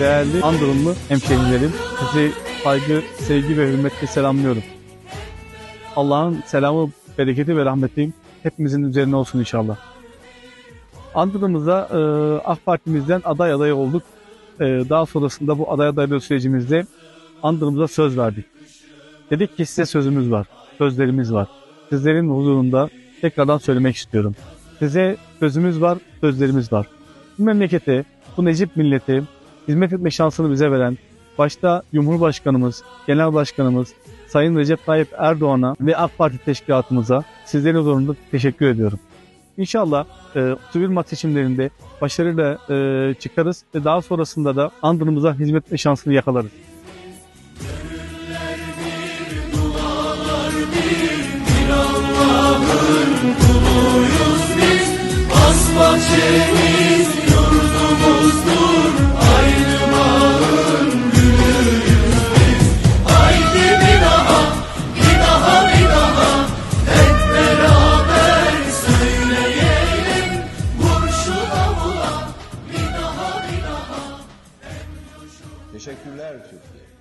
Değerli Andırımlı hemşehrilerim, sizi saygı, sevgi ve hürmetle selamlıyorum. Allah'ın selamı, bereketi ve rahmeti hepimizin üzerine olsun inşallah. Andırımıza e, AK Parti'mizden aday aday olduk. E, daha sonrasında bu aday adaylığı sürecimizde Andırımıza söz verdik. Dedik ki size sözümüz var, sözlerimiz var. Sizlerin huzurunda tekrardan söylemek istiyorum. Size sözümüz var, sözlerimiz var. Bu memlekete, bu Necip milleti hizmet etme şansını bize veren, başta Cumhurbaşkanımız, Genel Başkanımız, Sayın Recep Tayyip Erdoğan'a ve AK Parti teşkilatımıza sizlerin huzurunda teşekkür ediyorum. İnşallah e, 31 Mart seçimlerinde başarıyla e, çıkarız ve daha sonrasında da andırımıza hizmet etme şansını yakalarız. yurdumuzdur, Teşekkürler Türkiye.